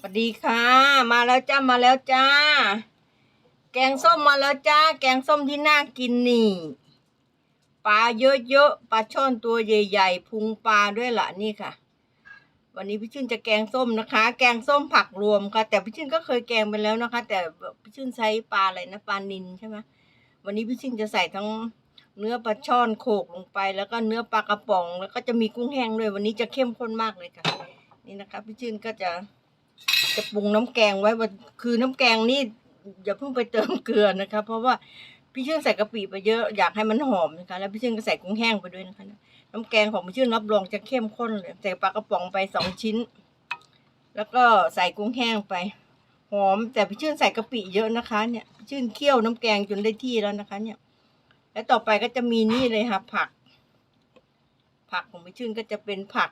สวัสดีค่ะ มาแล้วจ้ามาแล้วจ้า แกงส้มมาแล้วจ้า แกงส้มที่น่ากินนี่ปลาเยอะๆปลาช่อนตัวใหญ่ๆพุงปลาด้วยล่ะนี่ค่ะ วันนี้พี่ชื่นจะแกงส้มนะคะ แกงส้มผักรวมค่ะ แต่พี่ชื่นก็เคยแกงไปแล้วนะคะ แต่พี่ชื่นใช้ปลาอะไรนะปลานินใช่ไหมวันนี้พี่ชื่นจะใส่ทั้งเนื้อปลาช่อนโขกลงไป แล้วก็เนื้อปลากระป๋อง แล้วก็จะมีกุ้งแห้งด้วยวันนี้จะเข้มข้นมากเลยค่ะ นี่นะคะพี่ชื่นก็จะ จะปรุงน้ำแกงไว้วันคือน้ำแกงนี่อย่าเพิ่งไปเติมเกลือนะคะ เพราะว่าพี่ชื่นใส่กะปิไปเยอะอยากให้มันหอมนะคะ แล้วพี่ชื่นก็ใส่กุ้งแห้งไปด้วยนะคะน้ำแกงของพี่ชื่นรับรองจะเข้มข้นเลยใส่ปลากระป๋องไปสองชิ้น แล้วก็ใส่กุ้งแห้งไปหอม แต่พี่ชื่นใส่กะปิเยอะนะคะ เนี่ยพี่ชื่นเคี่ยวน้ำแกงจนได้ที่แล้วนะคะ เนี่ย แล้วต่อไปก็จะมีนี่เลยค่ะผัก ผักของพี่ชื่นก็จะเป็นผัก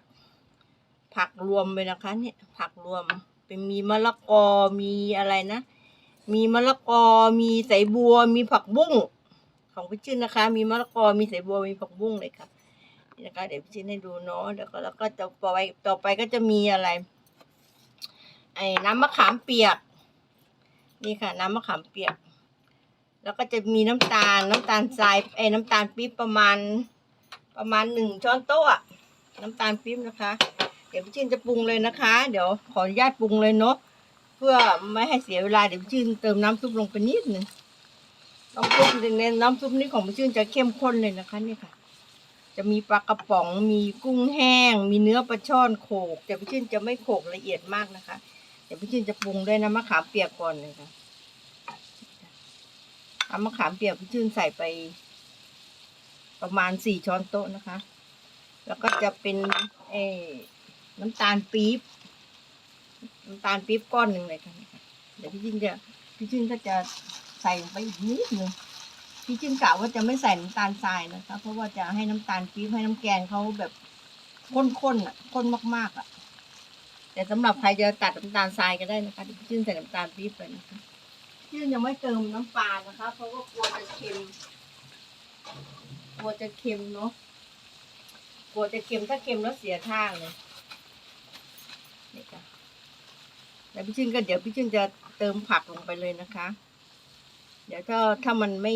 ผักรวมเลยนะคะ เนี่ย ผักรวม เป็นมีมะละกอมีอะไรนะ มีมะละกอมีใส่บัว มีผักบุ้งของพี่ชื่นนะคะ มีมะละกอมีใส่บัวมีผักบุ้งเลยค่ะนี่นะคะ เดี๋ยวพี่ชื่นให้ดูเนาะแล้วก็แล้วก็จะต่อไปต่อไปก็จะมีอะไร ไอ้น้ำมะขามเปียก นี่ค่ะ น้ำมะขามเปียก แล้วก็จะมีน้ำตาลน้ำตาลทรายไอ้น้ำตาลปี๊บประมาณ ประมาณหนึ่งช้อนโต๊ะน้ำตาลปี๊บนะคะ ดี๋ยวพี่ชื่นจะปรุงเลยนะคะ เดี๋ยวขออนุญาตปรุงเลยเนาะเพื่อไม่ให้เสียเวลาเดี๋ยวพี่ชื่นเติมน้ำซุปลงไปนิดหนึ่งน้ำซุปในน้ำซุปนี้ของพี่ชื่นจะเข้มข้นเลยนะคะนี่ค่ะ จะมีปลากระป๋องมีกุ้งแห้ง มีเนื้อปลาช่อนโขกแต่พี่ชื่นจะไม่โขกละเอียดมากนะคะ เดี๋ยวพี่ชื่นจะปรุงด้วยน้ำมะขามเปียกก่อนเลยค่ะน้ำมะขามเปียกพี่ชื่นใส่ไป ประมาณสี่ช้อนโต๊ะนะคะ แล้วก็จะเป็นเออ น้ำตาลปี๊บน้ำตาลปี๊บก้อนหนึ่งเลยค่ะเดี๋ยวพี่จินจะพี่จินก็จะใส่ลงไปอีกนิดนึงพี่จินกะว่าจะไม่ใส่น้ำตาลทรายนะคะ เพราะว่าจะให้น้ำตาลปี๊บให้น้ำแกงเขาแบบข้นๆอะข้นมากๆอะ แต่สำหรับใครจะตัดน้ำตาลทรายก็ได้นะคะพี่จินใส่น้ำตาลปี๊บไปนะคะพี่จินยังไม่เติมน้ำปลานะคะ เพราะว่ากลัวจะเค็มกลัวจะเค็มเนาะกลัวจะเค็มถ้าเค็มแล้วเสียท่าเลยนี่ค่ะ แล้วพี่ชื่นก็เดี๋ยวพี่ชื่นจะเติมผักลงไปเลยนะคะ เดี๋ยวถ้าถ้ามันไม่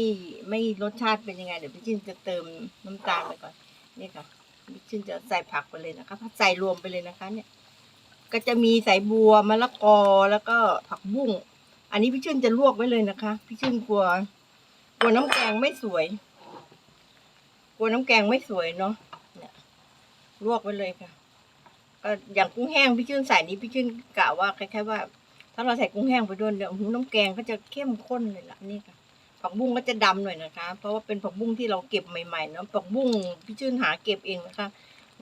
ไม่รสชาติเป็นยังไง เดี๋ยวพี่ชื่นจะเติมน้ำตาลไปก่อนนี่ค่ะพี่ชื่นจะใส่ผักไปเลยนะคะใส่รวมไปเลยนะคะ เนี่ย ก็จะมีใส่บัวมะละกอแล้วก็ผักบุ้งอันนี้พี่ชื่นจะลวกไว้เลยนะคะ พี่ชื่นกลัวกลัวน้ำแกงไม่สวยกลัวน้ำแกงไม่สวยเนาะเนี่ยลวกไว้เลยค่ะ ก็อย่างกุ้งแห้งพี่ชื่นใส่นี้พี่ชื่นกะว่าคล้ายๆว่า ถ้าเราใส่กุ้งแห้งไปด้วยเดี๋ยหูน้ำแกงก็จะเข้มข้นเลยล่ะนี่ค่ะผักบุ้งก็จะดำหน่อยนะคะ เพราะว่าเป็นผักบุ้งที่เราเก็บใหม่ๆเนาะผักบุ้งพี่ชื่นหาเก็บเองนะคะ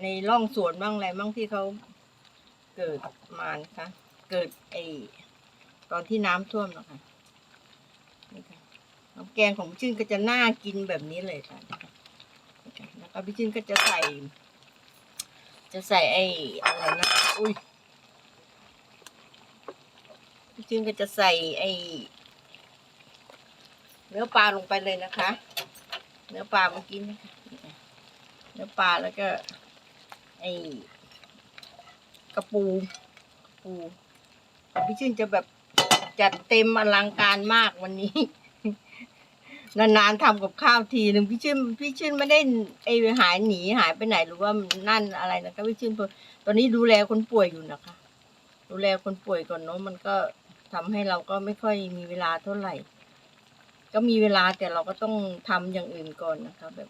ในร่องสวนบ้างอะไรบ้างที่เขาเกิดมานะคะเกิดไอตอนที่น้ำท่วมนะคะนี่ค่ะน้ำแกงของพี่ชื่นก็จะน่ากินแบบนี้เลยค่ะแล้วก็พี่จินก็จะใส่ จะใส่ไอ้อะไรนะ อุ้ยพี่จินก็จะใส่ไอ้เนื้อปลาลงไปเลยนะคะ เนื้อปลาเมื่อกี้นะคะเนื้อปลาแล้วก็ ไอ้กระปูกระปูแต่พี่นจะแบบจัดเต็มอลังการมากวันนี้ นานๆทำกับข้าวทีหนึ่งพี่ชื่นพี่ชื่นไม่ได้ไอหายหนีหายไปไหนหรือว่านั่นอะไรนะคะพี่ชื่นตอนนี้ดูแลคนป่วยอยู่นะคะ ดูแลคนป่วยก่อนเนาะมันก็ทำให้เราก็ไม่ค่อยมีเวลาเท่าไหร่ ก็มีเวลาแต่เราก็ต้องทำอย่างอื่นก่อนนะคะ แบบ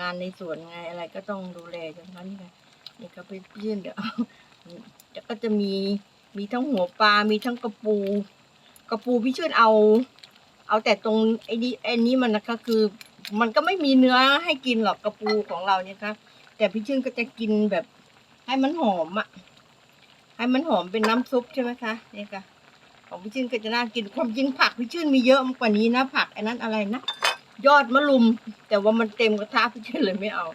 งานในสวนไงอะไรก็ต้องดูแลอย่างนั้นไงนี่ก็พี่ชื่นเดี๋ยวแล้วก็จะมีมีทั้งหัวปลา มีทั้งกระปู กระปูพี่ชื่นเอา เอาแต่ตรงไอ้นี่ไอ้นี้มันนะคะคือ มันก็ไม่มีเนื้อให้กินหรอกกระปูของเราเนี่ยค่ะแต่พี่ชื่นก็จะกินแบบ ให้มันหอมอะให้มันหอมเป็นน้ำซุปใช่ไหมคะนี่ค่ะของพี่ชื่นก็จะน่ากินความจริงผักพี่ชื่นมีเยอะกว่านี้นะผักไอ้นั้นอะไรนะยอดมะลุม แต่ว่ามันเต็มกระทะพี่ชื่นเลยไม่เอา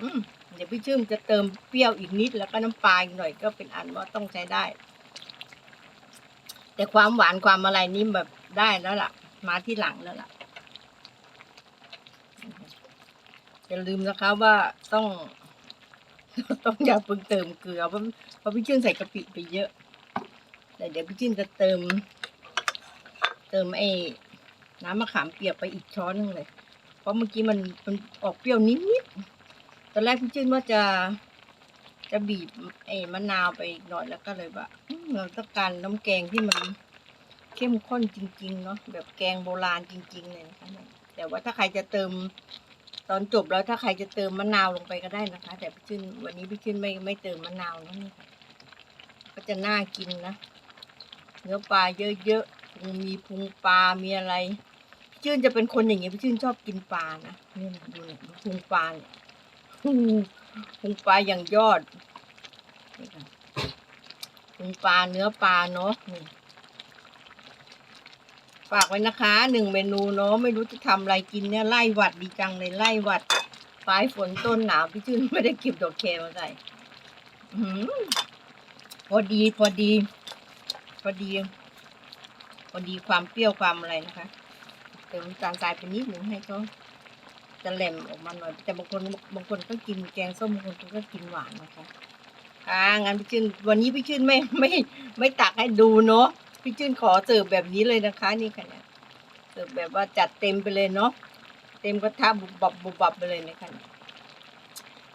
อเดี๋ยวพี่ชื่นจะเติมเปรี้ยวอีกนิดแล้วก็น้ำปลาอีกหน่อยก็เป็นอันว่าต้องใช้ได้ แต่ความหวานความอะไรนี่แบบได้แล้วล่ะ มาที่หลังแล้วล่ะอย่าลืมนะคะว่าต้อง ต้องอย่าเพิ่งเติมเกลือเพราะเพราะพี่ชื่นใส่กะปิไปเยอะแต่เดี๋ยวพี่ชื่นจะเติม เติมไอ้น้ำมะขามเปียกไปอีกช้อนหนึงเลย เพราะเมื่อกี้มันมันออกเปรี้ยวนิดๆตอนแรกพี่ชื่นว่าจะ จะบีบไอ้มะนาวไปอีกหน่อยแล้วก็เลยว่าเราต้องการน้ำแกงที่มันเข้มข้นจริง ๆ เนาะแบบแกงโบราณจริง ๆ เลยนะคะแต่ว่าถ้าใครจะเติมตอนจบแล้วถ้าใครจะเติมมะนาวลงไปก็ได้นะคะ แต่พี่ชื่นวันนี้พี่ชื่นไม่ไม่เติมมะนาวนะนี่ค่ะก็จะน่ากินนะเนื้อปลาเยอะๆพมีพุงปลา มีอะไรพี่ชื่นจะเป็นคนอย่างเงี้ยพี่ชื่นชอบกินปลานะนี่ดูเนี่ยพุงปลาเนี่ย พุงพุงปลาอย่างยอดนี่ค่ะพุงปลาเนื้อปลาเนาะฝากไว้นะคะหนึ่งเมนูเนาะไม่รู้จะทำอะไรกินเนี่ยไล่หวัดดีจังเลยไล่หวัดปลายฝนต้นหนาวพี่ชื่นไม่ได้เก็บดอกแคมาใส่พอดีพอดี พอดี พอดีความเปรี้ยวความอะไรนะคะเติมน้ำตาลทรายไปนิดหนึ่งให้เขา จะแหลมออกมาหน่อย แต่บางคนบางคนก็กินแกงส้มบางคนก็กินหวานนะคะค่ะงั้นพี่ชื่นวันนี้พี่ชื่นไม่ไม่ไม่ตักให้ดูเนาะพี่ชื่นขอเสิร์ฟแบบนี้เลยนะคะ นี่ค่ะเนี่ยเสิร์ฟแบบว่าจัดเต็มไปเลยเนาะเต็มกระทะบุบบับบุบบับไปเลยนะคะ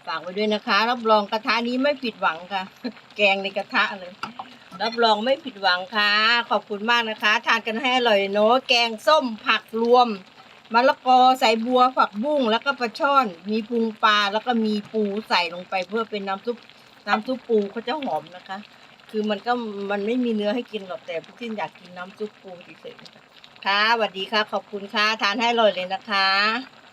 ฝากไว้ด้วยนะคะรับรองกระทะนี้ไม่ผิดหวังค่ะ แกงในกระทะเลย รับรองไม่ผิดหวังค่ะ ขอบคุณมากนะคะ ทานกันให้อร่อยเนาะแกงส้มผักรวม มะละกอใส่บัวผักบุ้งแล้วก็ปลาช่อน มีพุงปลาแล้วก็มีปูใส่ลงไปเพื่อเป็นน้ำซุปน้ำซุปปูเขาจะหอมนะคะ คือมันก็มันไม่มีเนื้อให้กินหรอกแต่พี่จินอยากกินน้ำซุปปูเฉยๆค่ะสวัสดีค่ะ ขอบคุณค่ะ ทานให้อร่อยเลยนะคะ